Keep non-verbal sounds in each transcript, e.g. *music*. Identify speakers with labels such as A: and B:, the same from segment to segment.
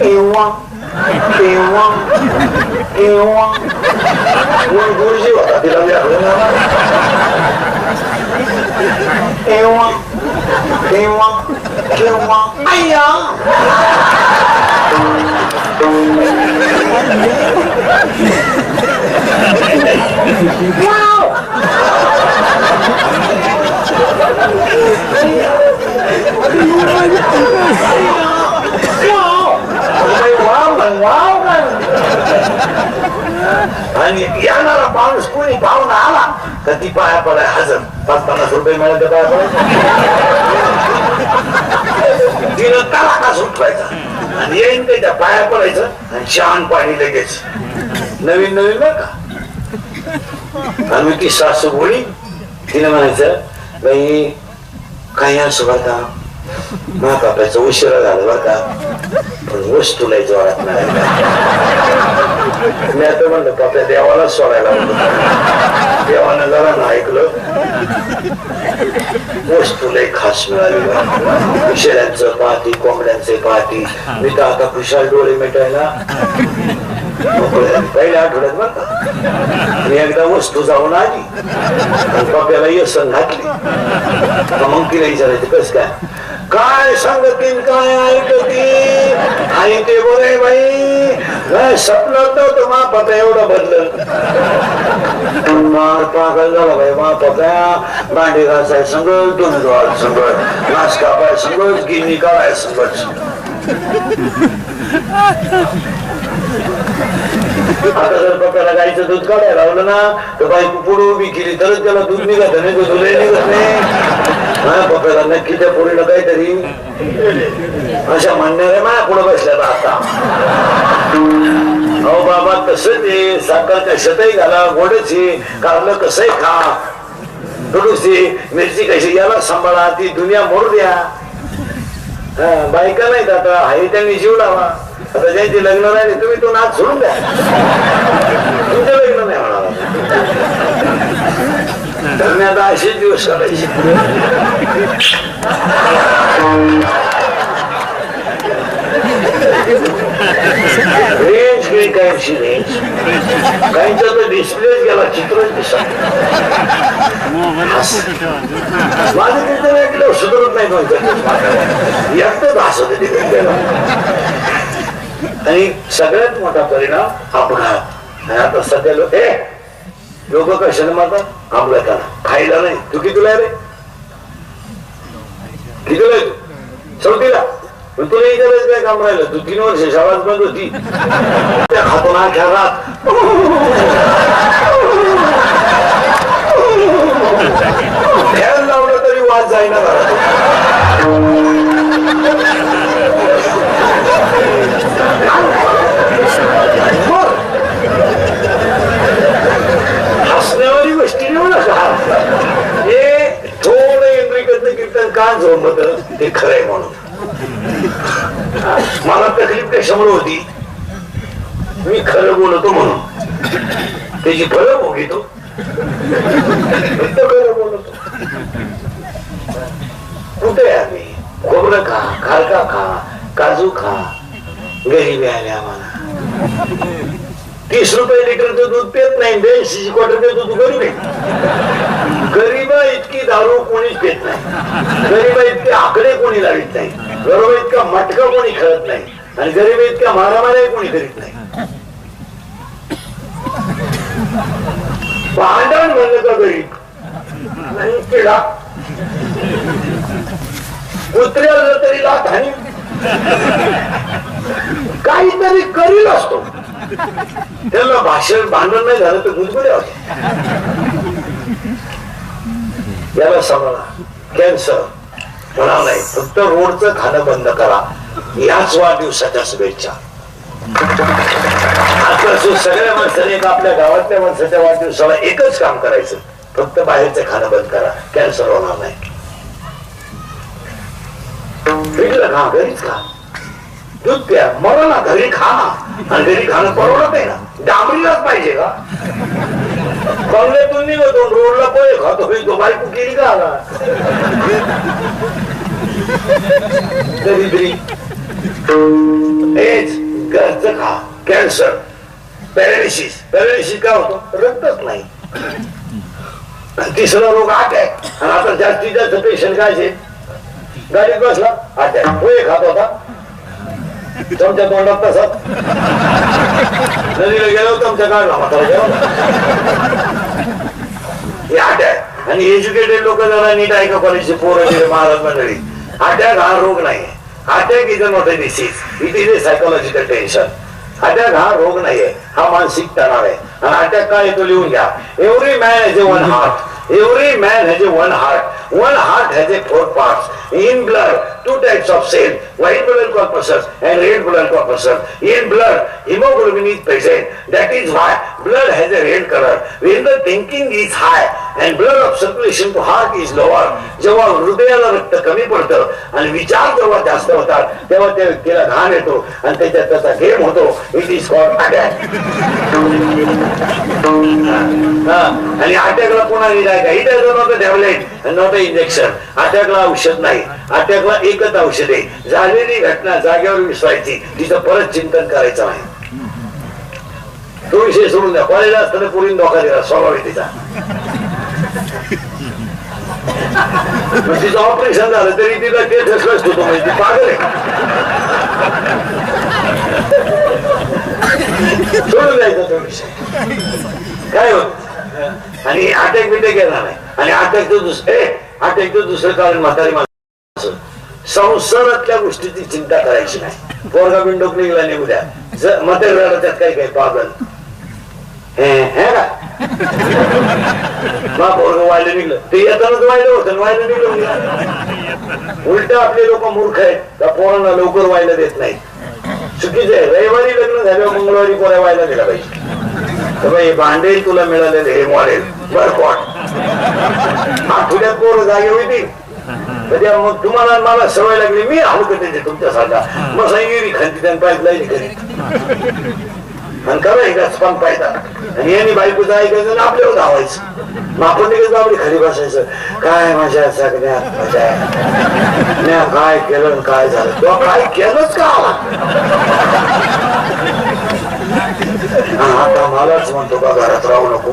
A: Eu amo. Eu amo. Eu amo. Moi, bougez, on a fait la merde. Eu amo. Eu amo. Eu amo. Aïe, hein. Wow! ai hein. Aïe, hein. केव्हा अय्या आणि येणारा माणूस कोणी पाहुणा आला तर ती पाया पडाय हजर. पाच पन्नास रुपये मिळाले तर पाया पडायचं तिनं तलाका सुटवायचा. आणि येईन ते त्या पाया पडायचं आणि छान पाणी लगेच. नवीन नवीन बरं का? आणि ती सासू बोली तिने म्हणायचं बाई काही असं बरं का महापापाचा उशिरा झाला बरं का पण वस्तू नाही जोरात नाही मी आता म्हणलं पप्या देवाला सोडायला होतं देवानं जरा ना ऐकलं वस्तू लय खास मिळाली शेळ्यांचं पाहती कोंबड्यांचे पाहती मी तर आता खुशाल डोळे मिटायला मोकळे पहिल्या आठवड्यात बरं का आणि एकदा वस्तू जाऊन आली आणि पप्याला येसन घातली तर मग तिला विचारायचं कस काय काय सांगतील काय ऐकतील? आणि ते बोले बाई काय स्वप्नात नव्हतं मा एवढं बदल मार पागल झाला बाई मा पप्या भांडी घासाय संगत दोन डोळ संगत. नाच कापाय संगत गिनी काढाय संगत. आता जर पप्याला गाईचं दूध काढायला लावलं ना तर बाई पुढे उभी केली तरच त्याला दूध निघत नाही तो तुला निघत नाही. हा पप्याला नक्की त्या पोरीला काहीतरी अशा म्हणणाऱ्या माया पुढे बसल्या आता. अहो बाबा कसं ते साखर कशातही घाला गोडची कारलं कसंही खा. थोडीशी मिरची कशी याला सांभाळा ती दुनिया मोड द्या. बायका नाहीत आता हाय त्यांनी जीव लावा. आता ज्यांची लग्न नाही तुम्ही तो नाच सोडून द्या तुमचं लग्न नाही होणार तर असे दिवस काढायचे रेंज गेली काहींची रेंज काहींचा तर डिस्प्लेच गेला चित्रच दिसा माझं तिथं ऐकलं सुधरत नाही कोणतं. एकटंच हसत तिकडे गेला आणि सगळ्यात मोठा परिणाम आपण आता सध्या लोक हे लोक कशाने मारतात? अपघाताला खायला नाही. तू कितीला रे? कितीला आहे तू? चौथीला. तुला इकडे काय काम राहिलं? तू तीन वर्ष शाळाच बंद होती. त्या खातो खेळात लावलं तरी वाद जाईना घरात हसण्यावारी गोष्टी नेऊ नका हे थोडं इंद्रिकतलं कीर्तन का झोमत ते खरंय म्हणून. मला तकलीफ कशामुळे होती? मी खरं बोलतो म्हणून. त्याची फळं भोगितो खरं बोलतो. कुठे आहे आम्ही? खोबरं खा खारका खा काजू खा. गरीबी आल्या आम्हाला. तीस रुपये लिटरचं दूध पेत नाही ब्याऐंशी क्वार्टर दूध गरीब आहे गरीबा इतकी दारू कोणीच पेत नाही. गरीबा इतके आकडे कोणी लावित नाही. गरीब इतका मटका कोणी खेळत नाही. आणि गरीब इतक्या मारामाऱ्या कोणी करीत नाही. भांडण म्हणलं का गरीब आणि पिढा कुत्र्याला तरी लाथ आणि काहीतरी करील असतो. त्याला भाषण भांडण नाही झालं तर गुदगुल्या याला सांभाळा कॅन्सर म्हणा नाही फक्त रोडचं खाणं बंद करा. याच वाढदिवसाच्या शुभेच्छा. आता जो सगळ्या माणसाने एक आपल्या गावातल्या माणसाच्या वाढदिवसाला एकच काम करायचं फक्त बाहेरचं खाणं बंद करा. कॅन्सर होणार नाही. पिठलं घरीच खा दूध प्या मरा ना घरी खा. ना आणि घरी खाणं परवडत नाही ना. डांबरीलाच पाहिजे का? बंगल्यातून निघतो रोडला पोहे खातो तो बायको केली का आला दरिद्री एच घरचं खा. कॅन्सर पॅरालिसिस पॅरालिसिस काय होतो? रक्तच नाही. आणि तिसरा रोग अटॅक आणि आता जास्तीत जास्त पेशंट काय आहे? गाडीत बसला. अटॅक पोहे खात होता. तुमच्या तोंडात तसा. नदीला गेलो तुमच्या काढला अटॅक आणि एज्युकेटेड लोक जरा नीट ऐका कॉलेजचे पोरं महाराज मंडळी? अटॅक हा रोग नाही. Attack is a not a disease it is a psychological tension attack हा रोग नाहीये हा मानसिक तणाव आहे. आणि अटॅक काय येतो लिहून घ्या. Every man has a one heart every man has a one heart one heart has a four part in blood two types of cell, white blood corpuscles and red blood corpuscles. In blood, hemoglobin is present. That is why blood has a red color. When the thinking is high and blood of circulation to heart is lower, जेव्हा हृदयाला रक्त कमी पडतं आणि विचार जेव्हा जास्त होतात तेव्हा त्या व्यक्तीला घाण येतो आणि त्याच्यात त्याचा गेम होतो. इट इज कॉल्ड अटॅक आणि अटॅकला पुन्हा निराय का it not a tablet not a injection अटॅकला औषध नाही. अटॅकला एकच औषध आहे. झालेली घटना जागेवर विसरायची. तिचं परत चिंतन करायचं नाही. तो विषय सोडून द्या कॉलेजला असताना पुरीन धोका दिला स्वाभाविक तिचा मग तिचं ऑपरेशन झालं तरी तिला ते ठसलंच होतो म्हणजे ती पागल आहे सोडून द्यायचा तो विषय काय होत आणि अटॅक बिटॅक येणार नाही आणि अटॅकचं दुसरं अटॅकचं दुसरं कारण म्हातारी माणसं संसारातल्या गोष्टीची चिंता करायची नाही. पोरगा बिंडोक निघला नाही उद्या जर त्यात काही काही पागल हे हे मा पोरग व्हायला निघलं. ते येतानाच वायलं होतं व्हायला निघलं म्हणजे. उलट आपले लोक मूर्ख आहेत. त्या पोरांना लवकर व्हायला देत नाही चुकीचं आहे. रविवारी लग्न झाल्यावर मंगळवारी पोऱ्या व्हायला दिला पाहिजे. तर भांडे तुला मिळालेले हे मॉडेल बर कोण? आठवड्यात पोरं जागे होती. म्हणजे मग तुम्हाला मला सवय लागली मी हलकं त्याचे तुमच्यासारखा मग सांगितली खांती त्यानं पाईप लाईन करी आणि करायचं पण पायदा आणि यांनी बायकोचं ऐकायचं आणि आपल्यावर धावायचं. मग आपण निघत आपली खरी बसायचं. काय मजा सगळ्यात मजा आहे. काय केलं काय झालं? तो काय केलंच का आता मलाच म्हणतो का घरात राहू नको.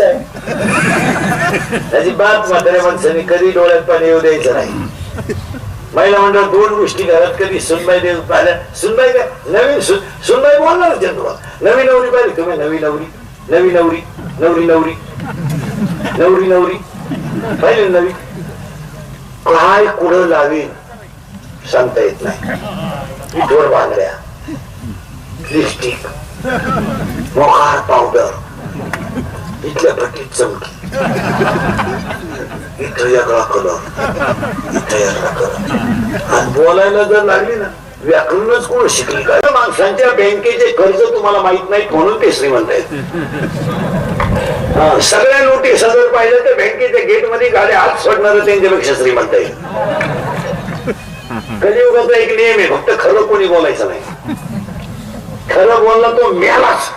A: आहे. त्याची बात म्हाताऱ्या माणसाने कधी डोळ्यात पाणी येऊ द्यायचं नाही. महिला मंडळ दोन गोष्टी घरात कधी सुनबाई देव पाहिल्या. सुनबाई काय नवीन सुन सुनबाई बोलणार तुम्हाला नवी नवरी पाहिली. तुम्ही नवी नवरी नवी नवरी नवरी नवरी नवरी नवरी. पाहिली नवी? काय कुठं लावीन? सांगता येत नाही. डोर बांगड्या लिपस्टिक मोकार पावडर इथल्या भट्टीत चमकी इथं वेगळा कलर इथं वेगळा कलर आणि बोलायला जर लागली ना व्याकरणच कोण शिकली काय माणसांच्या बँकेचे कर्ज तुम्हाला माहीत नाही म्हणून ते श्रीमंत आहेत सगळ्या नोटीस जर पाहिलं तर बँकेच्या गेटमध्ये गाड्या हात सोडणार त्यांच्यापेक्षा श्रीमंत आहे कलियुगाचा एक नियम आहे फक्त खरं कोणी बोलायचं नाही खरं बोलला तो मेलाच.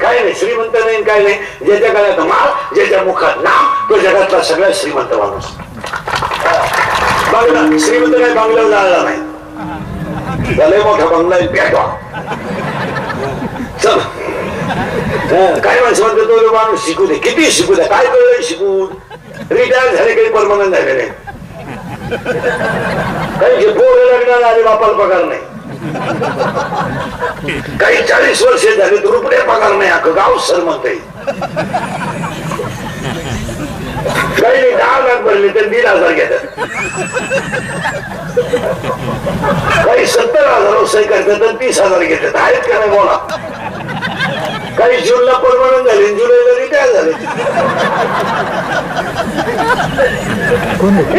A: काय नाही श्रीमंत नाही काय नाही. ज्याच्या गळ्यात माल ज्याच्या मुखात नाम तो जगातला सगळ्यात श्रीमंत माणूस. बंगला श्रीमंत काय बंगल्यावर जायला नाही. भले मोठा बंगला आहे, पेटवा. चल. काय माणसं म्हणतो तो माणूस शिकू दे. किती शिकू दे? काय कळलं शिकून रिटायर झाले काही परमनंट झाले नाही. काही पोरं लग्नाला आले बापाला पगार नाही. काही चाळीस वर्षे झाली तर रुपये पगार नाही अख्खं गाव श्रीमंत आहे. काही नाही दहा लाख भरले तर दीड हजार घेतात. काही सत्तर हजार व्यवसाय करतात तर तीस हजार घेतात. आहेत का नाही बोला? काही जूनला परमनंट झाले जुलैला रिटायर झाले.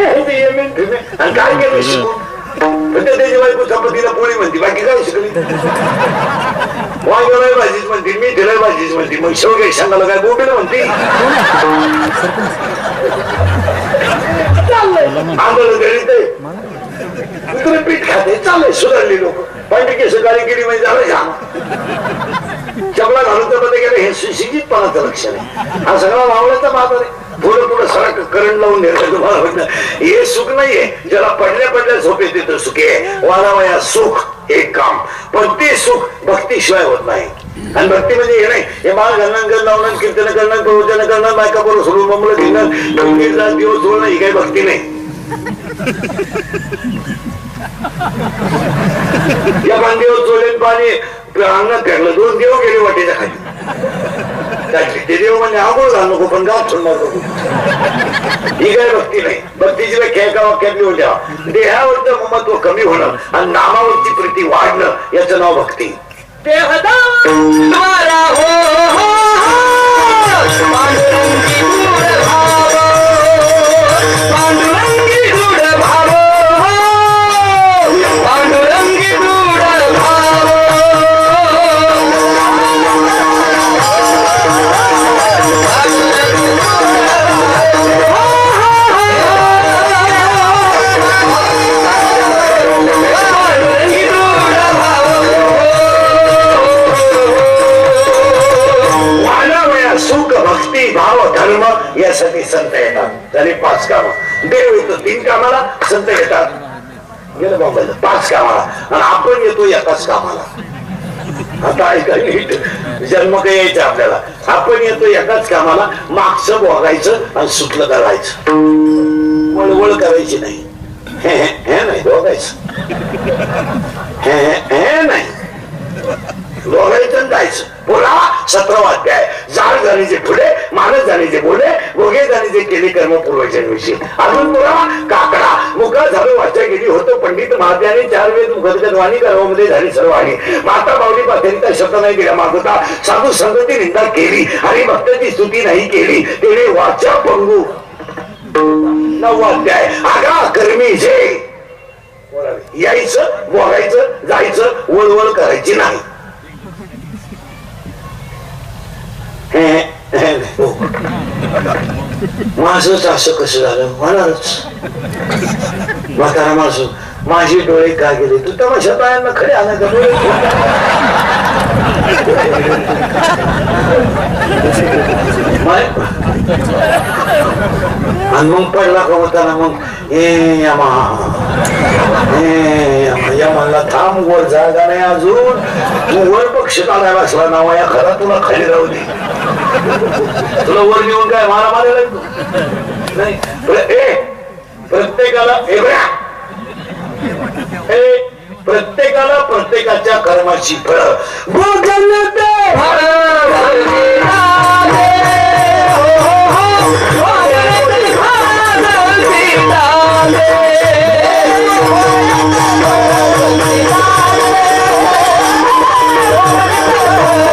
A: काय केलं शिकून? फक्त त्याची बायको चपातीला पोळी म्हणते बाकी काय *laughs* वांग्याला भाजीच म्हणते मी तिला भाजीच म्हणते. मग सांगायला काय म्हणते? आंदोलन करीत. कुत्रे पीठ खाते. चाललंय सुधारली लोक. पांढरी केस काळी केली म्हणजे झालं झाम चपला घालून तर मध्ये गेलं हे सुशिक्षितपणाचं लक्षण आहे. हा सगळा मावळ्याचा बाजार आहे. करंट लावून नेलं तुम्हाला म्हटलं हे सुख नाहीये. ज्याला पडल्या पडल्या झोप येते तर सुख आहे. वारावया सुख हे काम. पण ते सुख भक्तीशिवाय होत नाही. आणि भक्ती म्हणजे हे नाही. हे मला गणन लावणं कीर्तन करणं प्रवचन करणं बायका बरोबर सोडून ममलं घेणं दिवस सोडणं ही काही भक्ती नाही. या बांधीवर चोलेन पाणी अंगणात फेकलं. दोन देव गेले वाटेच्या खाली. ते देव म्हणजे आंघोळ घाल नको पण गाव सोडणार ही काय भक्ती नाही भक्तीची व्याख्या एका वाक्यातली होत्या देहावरचं महत्त्व कमी होणं आणि नामावरची प्रीती वाढणं याचं नाव भक्ती
B: द्वारा हो
A: वागायचं आणि सुटलं करायचं. वळवळ करायची नाही. हे हे नाही वागायचं. हे हे नाही. बघायचं जायचं. बोला सतरावा अध्याय जाळ जाणीचे फुले मानस जाणीचे बोले भोगे जाणीचे केले कर्म पूर्वजन्मीशी अजून बोला काकडा मुका झालो वाचा होतो पंडित महात्याने चार वेळ मुखदवाणी कर्मामध्ये झाली सर्व आणि माता बावली पाथरीचा शब्द नाही दिला मागोता. साधू संगती निंदा केली आणि भक्ताची स्तुती नाही केली. तेने वाचा पंगू. नववा अध्याय. आगा कर्मी जे. यायचं बोलायचं जायचं वळवळ करायची नाही. माझंच असं कसं झालं होणारच म्हातारा माझं माझे डोळे का गेले तू तमाशा पायांना खरे आला का डोळे आणि मग पडला का होताना मग ए यमा ए यमाला वर जागा नाही अजून. तू वर पक्ष काढायला असला नावा या खरा तुला खाली राहू दे. तुला वर घेऊन काय मारा मारायला येतो? नाही. ए, प्रत्येकाला ए प्रत्येकाला प्रत्येकाच्या कर्माची फळ.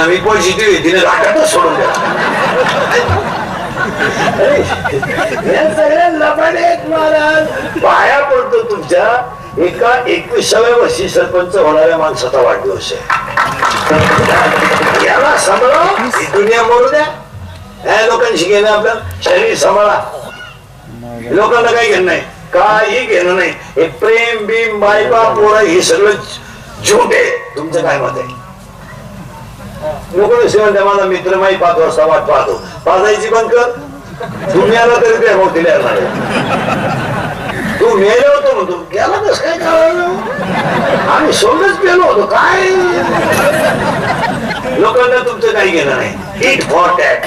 A: तो म्हणला मी तिने राखातच सोडून द्या या सगळ्या लबाडे महाराज पाया पडतो तुमच्या एका एकविसाव्या वर्षी सरपंच होणाऱ्या माणसाचा वाढदिवस आहे याला सांभाळा दुनिया मोडू द्या या लोकांशी घेणं आपलं शरीर सांभाळा लोकांना काही घेणं नाही काही घेणं नाही हे प्रेम बीम बायबा पोरा हे सगळं झूट आहे तुमचं काय मत आहे लोक म्हणते माझा मित्र माही पाच वर्षा वाट पाहतो. पाजायची पण कर. तुम्ही आला तरी ते मग तिला येणार तू मेले होतो म्हणतो. गेला कस काय करायला? आम्ही सोबतच गेलो होतो. काय? लोकांना तुमचं काही घेणं नाही. इट फॉर टॅट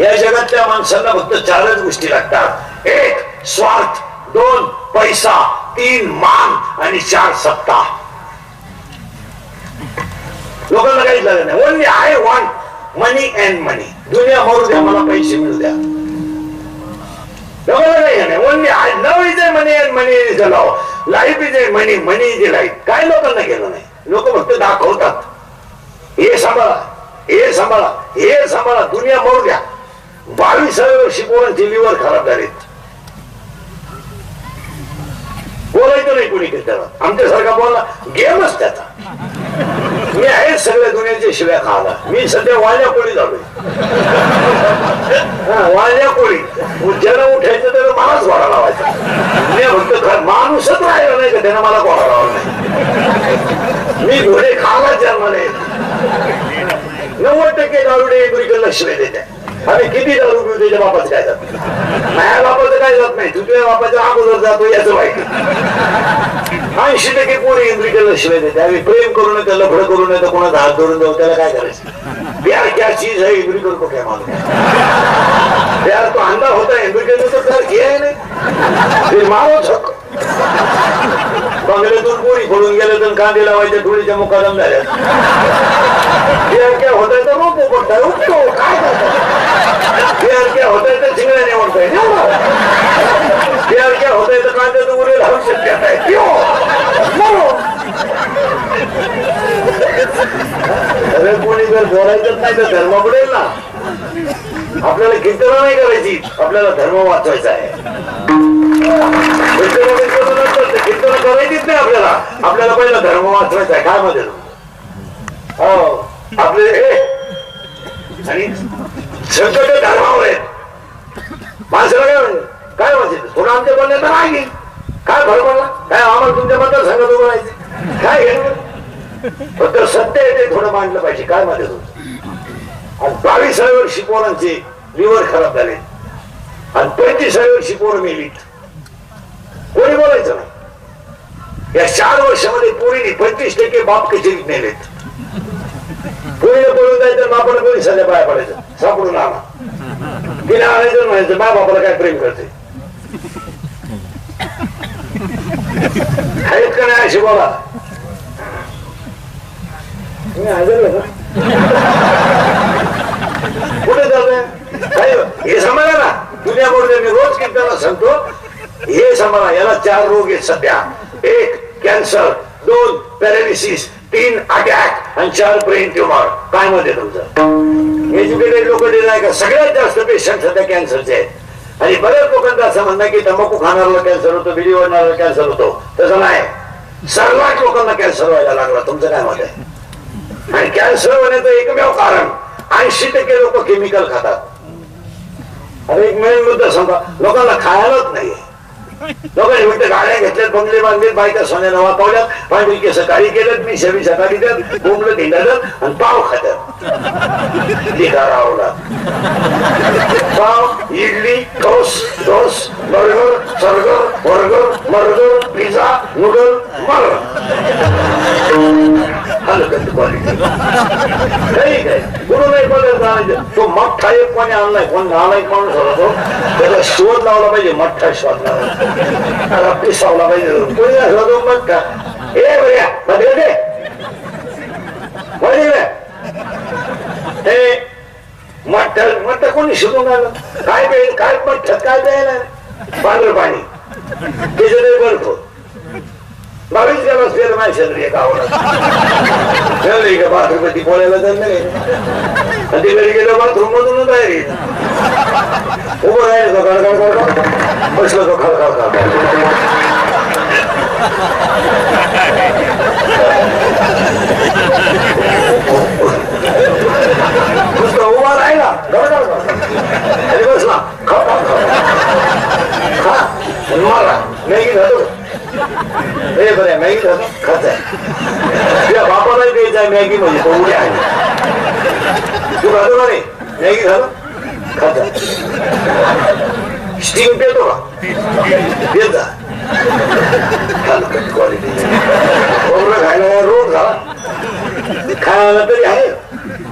A: या जगातल्या माणसांना फक्त चारच गोष्टी लागतात. एक स्वार्थ. दोन पैसा. तीन मान. आणि चार सत्ता. लोकांना काही झालं नाही. Only I want money and money दुनिया मारू द्या मला पैसे मिळू द्या. लोकांना काही नाही. Only I love is a money and money is a love life is a money money is a life काय लोकांना गेलं नाही? लोक फक्त दाखवतात. हे सांभाळा हे सांभाळा हे सांभाळा. दुनिया मरू द्या. बावीसाव्या वर्षी पोरांचे लिव्हर खराब झालेत. बोलायचं नाही कोणी त्याला आमच्यासारखा बोलला गेमच त्याचा. मी आहे सगळ्या दुनियाच्या शिव्या खाला मी सध्या वाल्या कोळी झालोय. वाल्या कोळी ज्याला उठायचं त्याला मलाच घोडा लावायचा. मी फक्त माणूसच राहिला नाही का त्यानं मला घोडा लावला नाही? मी घोडे खाला जन्माने नव्वद टक्के दारुडे एकमेकांना लक्ष देते आम्ही किती दारू पिऊ त्याच्या बापाचं काय जात? माझ्या बापाचं काय जात नाही. तुझ्या बापाच्या अगोदर जातो याचं माहिती. ऐंशी टक्के पोरी इंद्रिकला शिवाय देते आम्ही प्रेम करू नये त्याला फळ करू नये तर कोणाचा हात धरून जाऊ त्याला काय करायचं? प्यार क्या चीज है इंद्रिकल को क्या मालूम? प्यार तो अंधा होता इंद्रिकेला तर तो प्यार किया नाही? फिर बंगल्यातून पोरी पडून गेले तर कांदे लावायच्या धुळीच्या मुकादम झाल्या प्यार होत होता तर रोप उपडताय उठतो काय करताय होत क्या तर चिंगड्या निवडताय प्यार क्या होता तर कांद्याचं उरे लावू शकते अरे कोणी जर बोलायचंच नाही तर धर्म पडेल ना. आपल्याला कीर्तन नाही करायची. आपल्याला धर्म वाचवायचा आहे. कीर्तन कीर्तन करायचीच नाही आपल्याला. आपल्याला पहिला धर्म वाचवायचा आहे. काय मध्ये? हो. आपले हे. आणि संकट धर्मावर आहेत माणसाला काय म्हणजे काय वाचायचं थोडं आमच्या बोलण्यात नाही काय फरक पडला? काय आम्हाला तुमच्या बद्दल सांगत उभं राहायचं? काय घेणं फक्त सत्य आहे ते थोडं मांडलं पाहिजे. काय मध्ये आणि बावीसाव्या वर्षी पोरांचे लिव्हर खराब झाले. आणि पंचवीसाव्या वर्षी पोरं मेलीत. कोणी बोलायचं नाही. या चार वर्षामध्ये पोरीने पंचवीस टक्के बाप कचेरीत नेलेत पोरीने पळून जायचं बापाला कोणी सध्या पाया पडायचं? सापडून आला. गेल्या आणायचं म्हणायचं माझ्या बापाला काय प्रेम करते? आहेत का नाही? अशी बोला. तुम्ही हजरलं का? कुठे चाललंय काय हे सांभाळा ना. दुनिया बोलते मी रोज कीर्तनाला सांगतो. हे सांभाळा. याला चार रोग आहेत सध्या. एक कॅन्सर दोन पॅरालिसिस तीन अटॅक आणि चार ब्रेन ट्युमर काय मध्ये तुमचं? एज्युकेटेड लोक नाही का सगळ्यात जास्त पेशंट सध्या कॅन्सरचे आहेत. आणि बऱ्याच लोकांचं असं म्हणणं की तंबाखू खाणाऱ्याला कॅन्सर होतो बिडी ओढणाऱ्याला कॅन्सर होतो. तसं नाही. सर्वात लोकांना कॅन्सर व्हायला लागला. तुमचं काय मत आहे? आणि कॅन्सर होण्याचं एकमेव कारण. ऐंशी टक्के लोक केमिकल खातात. अरे एक मेन मुद्दा सांगा लोकांना खायलाच नाही लोकांनी म्हणते गाड्या घेतल्यात बंगले बांधले बायका सोन्या नवा पावल्यात पांढरी केस काळी केल्यात मी सवी सकाळी देत बोंबलं धिंडाल्यात आणि पाव खात्यात. लिखा रावला. पाव इडली टोस टोस बर्गर सर्गर बर्गर मर्गर पिझ्झा नूडल मर हलकत क्वालिटी काही काय नाही बदल आणायचं तो मठ्ठा एक कोणी आणलाय कोण नालायक माणूस होता तो त्याला शोध लावला पाहिजे मठ्ठा शोध लावला त्याला पिसावला पाहिजे कोणी असला तो मठ्ठा ए बघ्या मध्ये दे मध्ये दे. हे मठ्ठा मठ्ठा कोणी शिकून आलं काय काय मठ्ठा काय प्यायला पांढरं पाणी त्याच्यात बर्फ बावीस गेला असलेलं माझ्या शेजारी एका आवडत ठेवली का बाथरूममध्ये बोलायला तर नाही आणि ते घरी गेलं बाथरूम मधून बाहेर येईल उभं राहिलं तो गडगड गडगड बसलं तो खळखळ खळखळ नुसतं उभा राहिला गडगड गडगड आणि बसला खळखळ खळखळ खा आणि मला मॅगी खातो हे बरं मॅगी खातो खात आहे तुझ्या बापालाही द्यायचं आहे मॅगी म्हणजे तो उड्या आहे तू खातो का रे मॅगी खातो खात स्टीम पेतो का पेत जा क्वालिटी खोबरं खायला रोज झाला खायला तरी आहे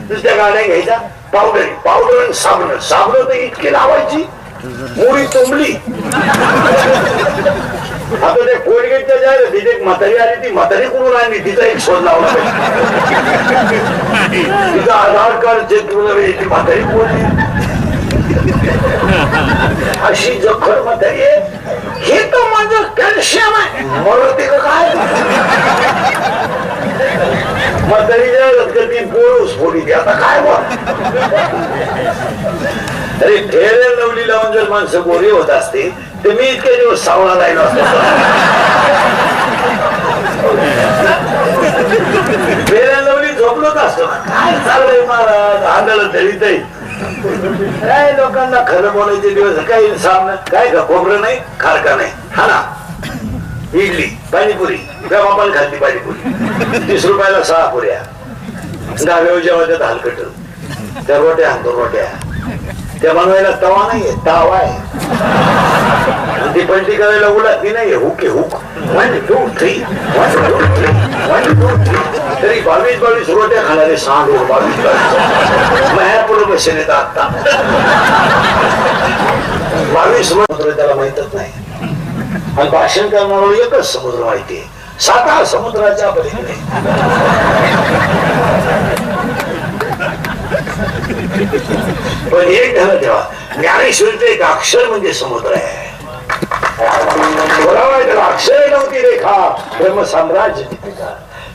A: दुसऱ्या गाड्या घ्यायच्या पावडर पावडर आणि साबण साबण तर इतकी लावायची मुळी तुंबली आता ते कोलगेटच्या ज्या तिथे एक म्हातारी आली ती म्हातारी कुठून आणली लावला पाहिजे. तिचं आधार कार्ड चेक केलं ती म्हातारी कोण अशी जखर म्हातारी आहे. हे तर माझं कॅल्शियम आहे. मरते का काय? म्हातारीच्या रक्तातील पोळूस फोडी आता काय बघ अरे फेर लवली लावून जर माणसं गोरी होत असते तर मी इतके दिवस सावळा राहिलो असतो. फेर लावली झोपलोच असतो. काय चाललंय महाराज? आंधळ दळीत काय लोकांना खरं बोलायचे दिवस काही सामना काय का खोबरं नाही खारका नाही. हा ना. इडली पाणीपुरी तेव्हा खाल्ली पाणीपुरी. तीस रुपयाला सहा पुऱ्या. दहाव्या जेव्हा त्या हलकट त्या रोट्या. त्या बनवायला तवा नाहीये तावा आहे. ती पलटी करायला उलटली नाहीये हुक आहे hook. One two three one two three one two three तरी बावीस बावीस रोट्या खाणारे सहा लोक बावीस बावीस. मायापूर्व बसेल येतात आता बावीस समुद्र त्याला माहितच नाही. आणि भाषण करणारा एकच समुद्र माहिती आहे. साता समुद्राच्या पलीकडे. पण एक ध्यान ठेवा ज्ञानेश्वरीचं एक अक्षर म्हणजे समुद्र आहे. त्याला अक्षर नव्हती रेखा ब्रह्म साम्राज्य.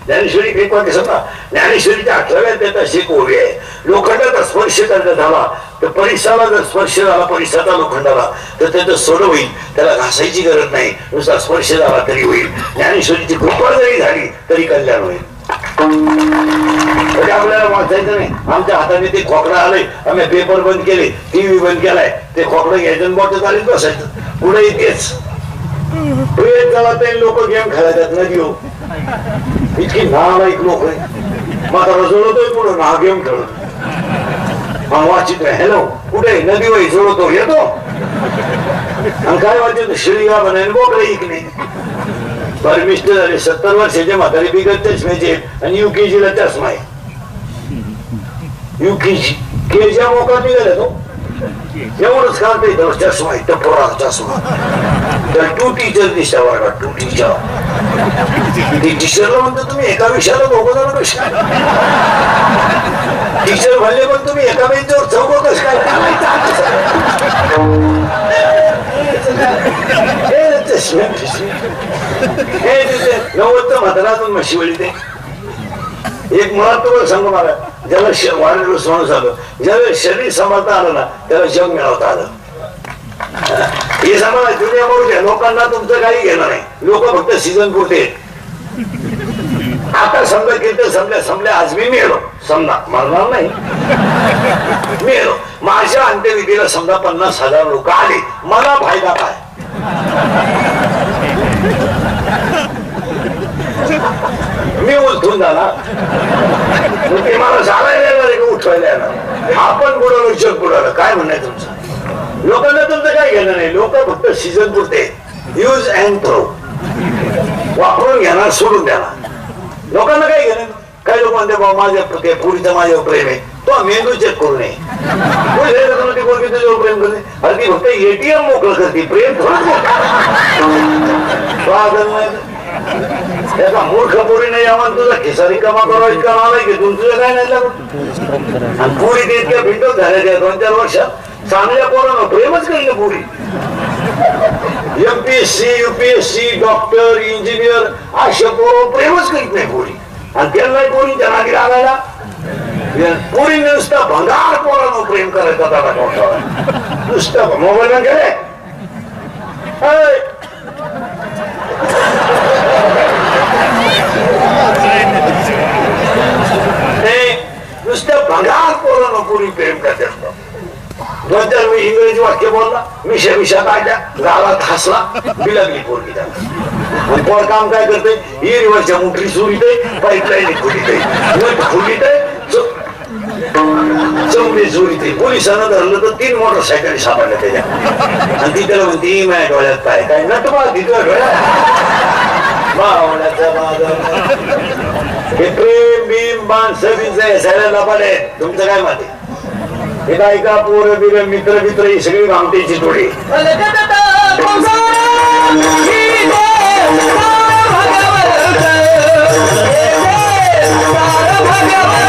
A: ज्ञानेश्वरी एक वाक्य समजा ज्ञानेश्वरीच्या अठराव्या त्याचा शिक उभी आहे. लोखंडाचा स्पर्श करण्यात झाला तर परिसराला जर स्पर्श झाला परिसराचा लोखंडाला तर त्याचं सोड होईल. त्याला घासायची गरज नाही. नुसता स्पर्श झाला तरी होईल. ज्ञानेश्वरीची कृपा जरी झाली तरी कल्याण होईल. म्हणजे आपल्याला वाचायचं नाही. आमच्या हाताने ते खोकडं आलंय. आम्ही पेपर बंद केले टीव्ही बंद केलाय. ते खोकडं घ्यायचं बॉटल चालीत बसायचं. पुढे इथेच पुढे ते लोक गेम खेळायच्यात ना घेऊ इतकी नालायक लोक माझा रजवतोय पुढे ना गेम खेळत. मग वाचित हॅलो कुठे नदी वय जोडतो येतो? आणि काय वाचित? शिळीगा बनायला बोकडे इकडे परमिष्ट झाले सत्तर वर्षाचे म्हातारे बिगत चष्म्याचे म्हणजे, आणि युकेजी ला चष्मा आहे युकेजी केच्या मोका निघाला तो. एवढंच काढता येतं चष्मा आहे टपोरा चष्मा तर टू टीचर दिशा वाटा टू टीचर ती टीचरला म्हणतो तुम्ही एका विषयाला दोघं जण कशा टीचर म्हणले पण तुम्ही एका बेंचवर चौक कश काय? काय माहिती आता? हे तिथे नव्वद म्हातारातून म्हशी वळी एक मुळात सांगू मला ज्याला श- वाढदिवस माणूस आलं ज्याला शरीर सांभाळता आलं ना त्याला जग मिळवता आलं. हे सांभाळा दुनिया मरू लोकांना तुमचं काही घेणं नाही. लोक फक्त सीझन पुरते आता समजा कीर्तन संपल्या संपल्या आज मी मिळलो. समजा. मारणार नाही. मिळलो. माझ्या अंत्यविधीला समजा पन्नास हजार लोक आले मला फायदा काय? मी उलथून जाणार. ते मला सांगायला येणार आहे उठवायला येणार. आपण बुडवलं जग बुडवलं काय म्हणणं तुमचं? लोकांना तुमचं काय घेणं नाही लोक फक्त सीझन पुरते. यूज अँड थ्रो वापरून घेणार सोडून देणार. लोकांना काय घेणं? काही लोक म्हणते बाबा माझ्या ते पुरीचं माझ्यावर प्रेम आहे. तो मेंदू चेक करू नये. कोणी हे करतो ती पोरगी तुझ्यावर प्रेम करते? अरे ती फक्त एटीएम मोकळं करते प्रेम थोडं त्याचा मूर्ख पोरी नाही आम्हाला तुझा खिसारी कमा करायची का आलाय की तुमचं काय नाही लागत? आणि पोरी ते इतक्या भिंडत झाल्या त्या दोन चार वर्षात चांगल्या पोरानं प्रेमच करीन पोरी. एमपीएससी युपीएससी डॉक्टर इंजिनियर अशा पोरं प्रेमच करीत नाही पोरी. आणि त्यांना पोरी त्यांना की लागायला पुरी नुसतं भंगार पोरानं प्रेम करायचं दादा नुसतं मोबाईल मध्ये गेले नुसतं भंगार पोरानं पुरी प्रेम करतात नंतर मी इंग्रजी वाक्य बोलला मिशा मिशा काढल्या गावात हसला बिलगली पोरगी त्याला आणि पोर काम काय करते हिरवरच्या मुठरी सुरीते पाईपलाईन खुलीते दे खुलीते चोरी चोरीते पोलिसानं धरलं तर तीन मोटरसायकल सापडल्या त्याच्या. आणि ती त्याला म्हणते माझ्या डोळ्यात काय काय नटवा तिथं डोळ्यात? बावण्याचा बाजार हे प्रेम भीम माणसं बिनसं सगळ्या आहे तुमचं काय मत? हे काय का पोर बिर मित्र मित्र ही सगळी भामटीची थोडी
B: भगवंत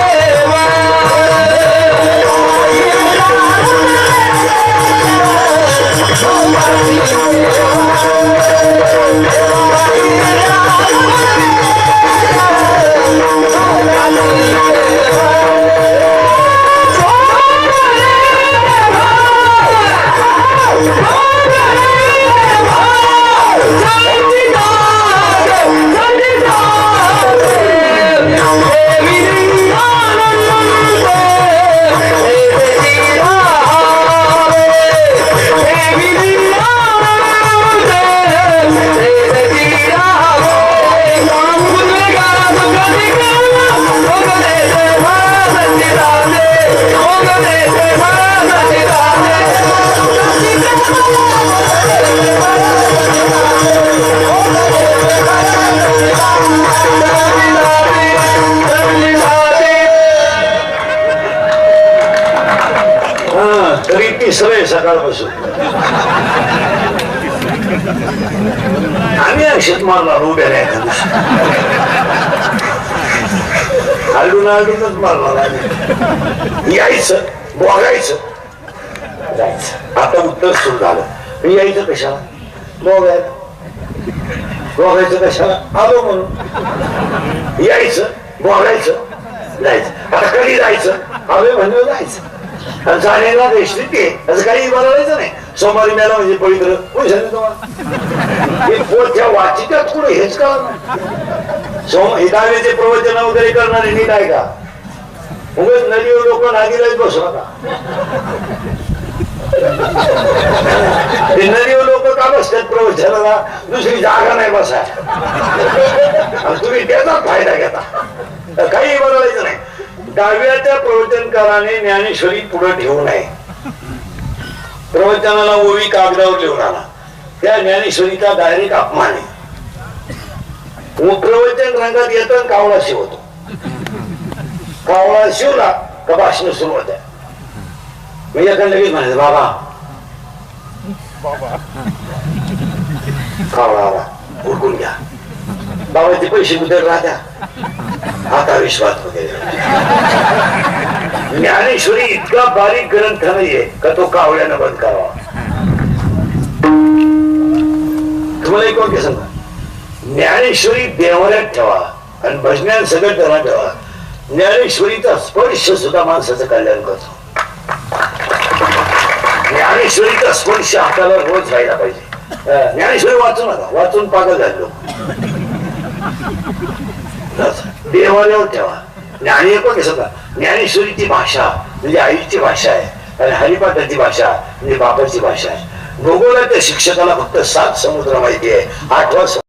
A: Oh, रोनाल्डोच आलडूनच मारणार आम्ही यायचं बघायचं. जायचं. आता उत्तर सुरू झालं. मी यायचं कशाला? बघायला बघायचं कशाला? आलो म्हणून. यायचं बघायचं जायचं. आता कधी जायचं? हवे म्हणजे जायचं. जाण्याला रेषली ते. असं काही बोलायचं नाही. सोमवारी मेला म्हणजे पवित्र. कोण सांगितलं तुम्हाला? हे पोटच्या वाचिकात कुठे हेच का सोम हिदावेचे प्रवचन वगैरे करणारे नीट आहे का? उगाच नदीवर लोक नादीलाच बसू नका. ते नदीवर लोक का बसतात प्रवचनाला? दुसरी जागा नाही बसाय आणि तुम्ही त्याचा फायदा घेता. तर काही बदलायचं नाही. दहाव्याच्या प्रवचनकाराने ज्ञानेश्वरी पुढे ठेवू नये. प्रवचनाला ओवी कागदावर लिहून आला त्या ज्ञानेश्वरीचा डायरेक्ट अपमान आहे. उग्रवचन रंगात येतात कावळा शिवतो. कावळा शिवला का भाषण सुरू होत्या मी एका लगेच म्हणायचं बाबा. कावळा आला उरकून घ्या. बाबाचे पैसे कुठे राहत्या. आता विश्वास वगैरे ज्ञानेश्वरी इतका बारीक ग्रंथ नाहीये का तो कावळ्यानं बंद करावा? तुम्हाला एक वाक्य सांगा ज्ञानेश्वरी देवाऱ्यात ठेवा. आणि भजनात सगळं त्यांना ठेवा. ज्ञानेश्वरीचा स्पर्श सुद्धा माणसाचं कल्याण करतो. ज्ञानेश्वरीचा स्पर्श हाताला रोज व्हायला पाहिजे. ज्ञानेश्वरी वाचू नका. वाचून पागल झालो देवालयावर ठेवा. ज्ञानी पण कसं का ज्ञानेश्वरीची भाषा म्हणजे आईची भाषा आहे. आणि हरिपाठाची भाषा म्हणजे बापाची भाषा आहे. भूगोलाच्या शिक्षकाला फक्त सात समुद्र माहिती आहे. आठवा